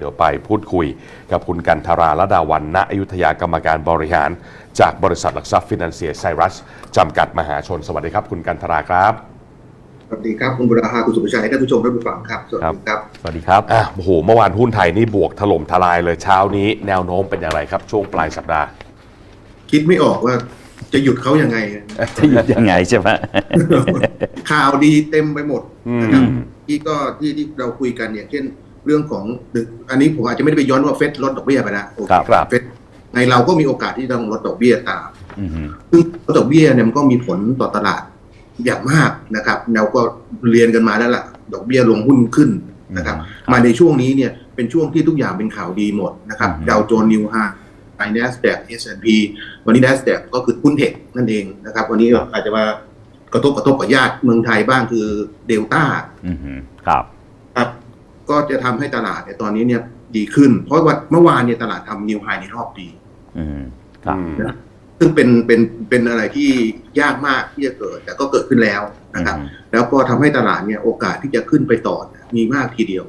เดี๋ยวไปพูดคุยกับคุณกันธาราละดาวันณอยุธยากรรมการบริหาร จากบริษัทหลักทรัพย์ฟินแลนเซียไซรัสจำกัดมหาชน สวัสดีครับ คุณกันธาราครับสวัสดีครับ คุณบุรพาคุณสุภชัยท่านผู้ชมท่านผู้ฟังครับ สวัสดีครับ สวัสดีครับอะโอ้โหเมื่อวานหุ้นไทยนี่บวกถล่มทลายเลยเช้านี้ แนวโน้มเป็นอย่างไรครับ ช่วงปลายสัปดาห์ คิดไม่ออกว่าจะหยุดเขายังไงจะหยุดยังไงใช่ไหมข่าวดีเต็มไปหมดอืมนะครับที่ก็ที่ที่เราคุยกันอย่างเช่น เรื่องของอันนี้ผมอาจจะไม่ได้ไปย้อนว่าเฟดลดดอกเบี้ยไปนะโอเครับครับเฟดในเราก็มีโอกาสที่ต้องลดดอกเบี้ยตามอืมซึ่งลดดอกเบี้ยเนี่ยมันก็มีผลต่อตลาดอย่างมากนะครับเราก็เรียนกันมาแล้วล่ะ ดอกเบี้ยลงหุ้นขึ้นนะครับ มาในช่วงนี้เนี่ยเป็นช่วงที่ทุกอย่างเป็นข่าวดีหมดนะครับดาวโจนส์นิวไฮไอเนสแดกเอสแอนพีวันนี้ n นสแดกก็คือหุ้นเทคนั่นเองนะครับ วันนี้อาจจะมากระทบกระทบกับญาติเมืองไทยบ้างคือเดลต้าอืมครับครับ ก็จะทำให้ตลาดเนี่ยตอนนี้เนี่ยดีขึ้น เพราะว่าเมื่อวานเนี่ยตลาดทำนิวไฮในรอบปีอืมครับอืมซึ่งเป็นเป็นเป็นอะไรที่ยากมากที่จะเกิด แต่ก็เกิดขึ้นแล้วนะครับ แล้วก็ทำให้ตลาดเนี่ยโอกาสที่จะขึ้นไปต่อเนี่ยมีมากทีเดียว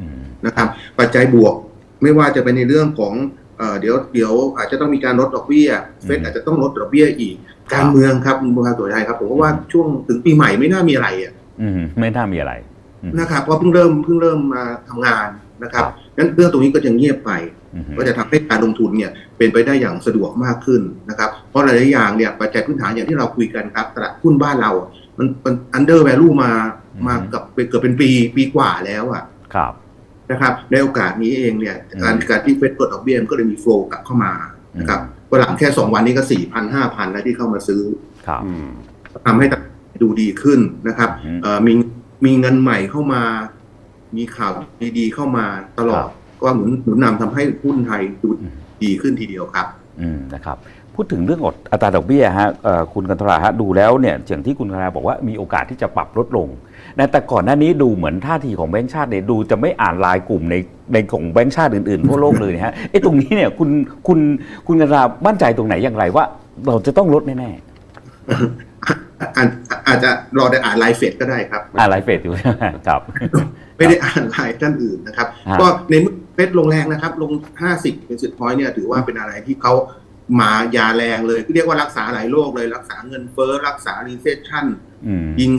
อืมนะครับ ปัจจัยบวกไม่ว่าจะเป็นในเรื่องของเอ่อเดี๋ยวเดี๋ยวอาจจะต้องมีการลดดอกเบี้ยเฟดอาจจะต้องลดดอกเบี้ยอีก การเมืองครับคุณบุญตัวไทยครับ ผมว่าช่วงถึงปีใหม่ไม่น่ามีอะไรอะอืมไม่น่ามีอะไรอืม นะครับเพราะเพิ่งเริ่มเพิ่งเริ่มมาทำงานนะครับครับงั้นเรื่องตรงนี้ก็จะเงียบไปอืมก็จะทำให้การลงทุนเนี่ยเป็นไปได้อย่างสะดวกมากขึ้นนะครับ เพราะหลายๆอย่างเนี่ยปัจจัยพื้นฐานอย่างที่เราคุยกันครับตลาดหุ้นบ้านเราอะมันมันอันเดอร์แวลูมามากับเป็นเกือบเป็นปีปีกว่าแล้วอะครับนะครับในโอกาสนี้เองเนี่ยอืมการการที่เฟดกดดอกเบี้ยมันก็เลยมีโฟลกลับเข้ามานะครับก็หลังแค่2วันนี้ก็4 0 0 0 5,000แล้วที่เข้ามาซื้อครับอืมทำให้ตลาดดูดีขึ้นนะครับอืมเอ่อ มีมีเงินใหม่เข้ามา มีข่าวดีๆเข้ามาตลอคดรับก็หนุนหนุนนำทำให้หุ้นไทยดูดีขึ้นทีเดียวครับ อืมนะครับพูดถึงเรื่องอัตราดอกเบี้ยฮะเอ่อคุณกันตราฮะดูแล้วเนี่ยอย่างที่คุณกันตราบอกว่ามีโอกาสที่จะปรับลดลงนะแต่ก่อนหน้านี้ดูเหมือนท่าทีของแบงก์ชาติเนี่ยดูจะไม่อ่านลายกลุ่มในในของแบงก์ชาติอื่นๆทั่วโลกเลยนะฮะไอ้ตรงนี้เนี่ยคุณคุณคุณกันตรามั่นใจตรงไหนอย่างไรว่า เราจะต้องลดแน่ อาจอาจจะรอได้อ่านไลฟ์เฟดก็ได้ครับๆอ่านลายเฟดอยู่ครับ ไม่ได้อ่านไลน์ท่านอื่นนะครับฮะก็ในเมื่อเฟดลงแรงนะครับ ลง 50 เป็นสิบพอยต์เนี่ยถือว่าเป็นอะไรที่เขามายาแรงเลย เรียกว่ารักษาหลายโรคเลย รักษาเงินเฟ้อรักษารีเซชชั่นอืมยิง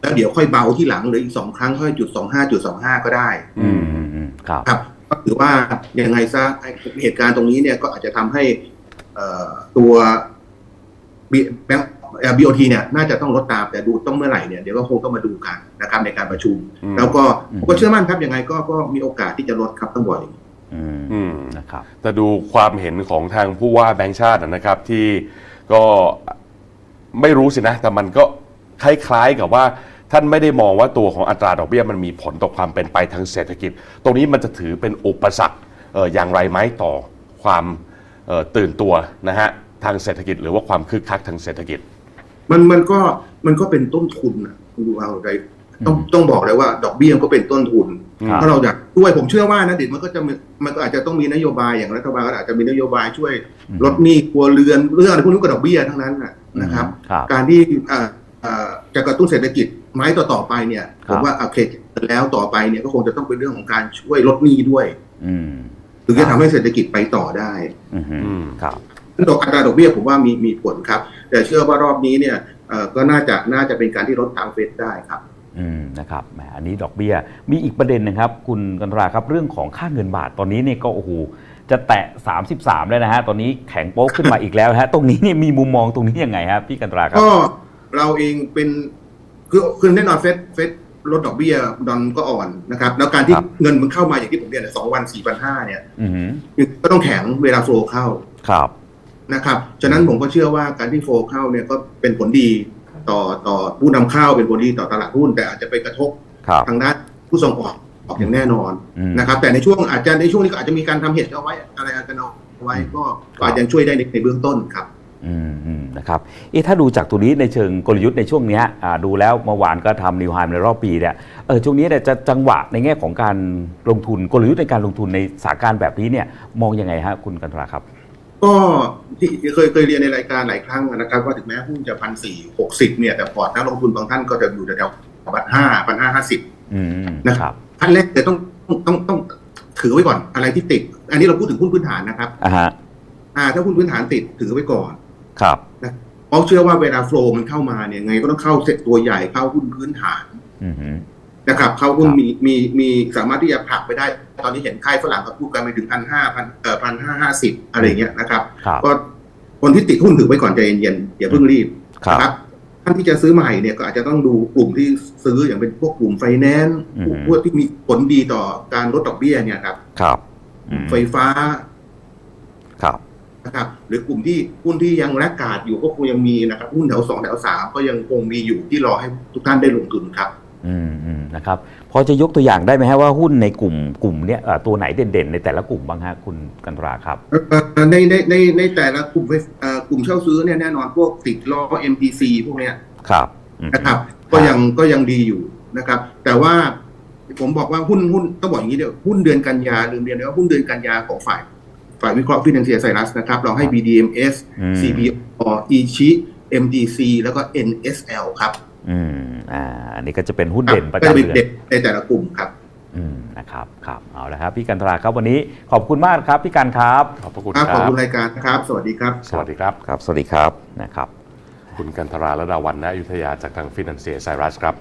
แล้วเดี๋ยวค่อยเบาที่หลังหรืออีกสองครั้งค่อยจุดสองห้าจุดสองห้าก็ได้ อืมอืมอืมครับครับก็ถือว่ายังไงซะไอ้เหตุการณ์ตรงนี้เนี่ยก็อาจจะทำให้เอ่อตัวแบงค์ บีโอทีเนี่ยน่าจะต้องลดตามแต่ดูต้องเมื่อไหร่เนี่ยเดี๋ยวก็คงต้องมาดูกันนะครับในการประชุมอืมแล้วก็อืมผมก็เชื่อมั่นครับยังไงก็ก็มีโอกาสที่จะลดครับต้องบอกอย่างนี้อืมอืมนะครับแต่ดูความเห็นของทางผู้ว่าแบงค์ชาตินะครับที่ก็ไม่รู้สินะ แต่มันก็คล้ายๆกับว่าท่านไม่ได้มองว่าตัวของอัตราดอกเบี้ยมันมีผลต่อความเป็นไปทางเศรษฐกิจ ตรงนี้มันจะถือเป็นอุปสรรคเอ่ออย่างไรไหมต่อความเอ่อตื่นตัวนะฮะทางเศรษฐกิจหรือว่าความคึกคักทางเศรษฐกิจ มันมันก็มันก็เป็นต้นทุนนะคุณดูเอาใจต้องอืมต้องบอกเลยว่า ดอกเบี้ยก็เป็นต้นทุนครับ ถ้าเราอยากช่วยผมเชื่อว่านะเด็ดมันก็จะมีมันก็อาจจะต้องมีนโยบายอย่างรัฐบาลก็อาจจะมีนโยบายช่วยอืมลดหนี้ครัวเรือนเรื่องอะไรพวกนี้ก็ดอกเบี้ยทั้งนั้นนะนะครับ ครับ การที่เอ่อเอ่อจะกระตุ้นเศรษฐกิจไม้ต่อต่อๆไปเนี่ยคผรับ มว่าโอเคแล้วต่อไปเนี่ยก็คงจะต้องเป็นเรื่องของการช่วยลดหนี้ด้วย อืมถึงจะทำให้เศรษฐกิจไปต่อได้ อืมอืมครับ ดอกอัตราดอกเบี้ยผมว่ามีมีผลครับ แต่เชื่อว่ารอบนี้เนี่ยเอ่อก็น่าจะน่าจะเป็นการที่ลดตามเฟดได้ครับอืมนะครับแหมอันนี้ดอกเบี้ย มีอีกประเด็นหนะครับ คุณกันตราครับเรื่องของค่าเงินบาทตอนนี้เนี่ยก็โอ้โหจะแตะ 33 แล้วนะฮะ ตอนนี้แข็งโป๊กขึ้นมาอีกแล้วนะฮะ ตรงนี้เนี่ยมีมุมมองตรงนี้ยังไงครับพี่กันตราครับ ก็เราเองเป็นคือคือแน่นอนเฟดเฟดลดดอกเบี้ยดอนก็อ่อนนะครับ แล้วการที่ครับเงินมันเข้ามาอย่างที่ผมเรียนสองวันสี่พันห้าเนี่ยอืมก็ต้องแข็งเวลาโฟลเข้าครับ นะครับฉะนั้นผมก็เชื่อว่าการที่โฟลเข้าเนี่ยก็เป็นผลดีต่อต่อผู้นำเข้าเป็นผลดีต่อตลาดหุ้น แต่อาจจะไปกระทบครับทางด้านผู้ส่งออกออกอย่างแน่นอนอืมนะครับ แต่ในช่วงอาจจะในช่วงนี้ก็อาจจะมีการทำเหตุเอาไว้อะไรกันเอาไว้ก็ก็อาจจะช่วยได้ในในเบื้องต้นครับอืมอืมนะครับเอ๊ะถ้าดูจากตัวนี้ในเชิงกลยุทธ์ในช่วงเนี้ยอ่าดูแล้วเมื่อวานก็ทำนิวไฮในรอบปีเนี่ยเออช่วงนี้เนี่ยจะจังหวะในแง่ของการลงทุนกลยุทธ์ในการลงทุนในสถานการณ์แบบนี้เนี่ยมองยังไงฮะคุณกันตราครับ ก็ ที่เคยเคยเรียนในรายการหลายครั้งนะครับว่าถึงแม้หุ้นจะพันสี่หกสิบเนี่ยแต่พอร์ตนักลงทุนบางท่านก็จะอยู่แถวๆพันห้าพันห้าห้าสิบอืมนะครับขั้นแรกแต่ต้องต้องต้องต้องถือไว้ก่อนอะไรที่ติด อันนี้เราพูดถึงหุ้นพื้นฐานนะครับอ่าฮะอ่าถ้าหุ้นพื้นฐานติดถือไว้ก่อนครับเพราะเชื่อว่าเวลาโฟล์มันเข้ามาเนี่ยไงก็ต้องเข้าเซ็ตตัวใหญ่เข้าหุ้นพื้นฐานอือฮึ นะครับเข้าหุ้นครับมีมีมีสามารถที่จะผลักไปได้ ตอนนี้เห็นค่ายฝรั่งเขาพูดกันไปถึงพันห้าพันเอ่อพันห้าห้าสิบอะไรเงี้ยนะครับครับก็คนที่ติดหุ้นถือไว้ก่อนใจเย็นๆอย่าเพิ่งรีบครับนะครับท่านที่จะซื้อใหม่เนี่ยก็อาจจะต้องดูกลุ่มที่ซื้ออย่างเป็นพวกกลุ่มไฟแนนซ์อืมกลุ่มพวกที่มีผลดีต่อการลดดอกเบี้ยเนี่ยครับ ครับอืมไฟฟ้า ครับนะครับ หรือกลุ่มที่หุ้นที่ยังแลกขาดอยู่ก็คงยังมีนะครับหุ้นแถวสองแถวสามก็ยังคงมีอยู่ที่รอให้ทุกท่านได้ลงทุนครับอืมอืม นะครับพอจะยกตัวอย่างได้ไหมฮะว่าหุ้นในกลุ่มกลุ่มเนี้ยเอ่อตัวไหนเด่นๆ ในแต่ละกลุ่มบ้างฮะคุณกันตราครับเอ่อในในในในแต่ละกลุ่มไฟเอ่อกลุ่มเช่าซื้อเนี่ยแน่นอนพวกติดล้อ MTC พวกเนี้ยครับอืมนะครับ ก็ยังก็ยังดีอยู่นะครับ แต่ว่าผมบอกว่าหุ้นหุ้นต้องบอกอย่างนี้เดียวหุ้นเดือนกันยาลืมเรียนเลยว่าหุ้นเดือนกันยาของฝ่ายฝ่ายวิเคราะห์ฟินแลนเซียไซรัสนะครับ เราให้ BDMs อืม CPO ECHI MTC แล้วก็ NSL ครับ อืม อ่าอันนี้ก็จะเป็นหุ้นครับเด่นประก็จะจำเป็นเดือนเด็กในแต่ละกลุ่มครับอืมนะครับครับเอาละครับพี่กันตราครับวันนี้ขอบคุณมากครับพี่กันครับขอบพระคุณครับคขอบรับคุณรายการนะครับ สวัสดีครับ สวัสดีครับครับ สวัสดีครับนะครับ คุณกันทราและดาวันณอยุธยาจากทางฟินแลนเซียไซรัสครับ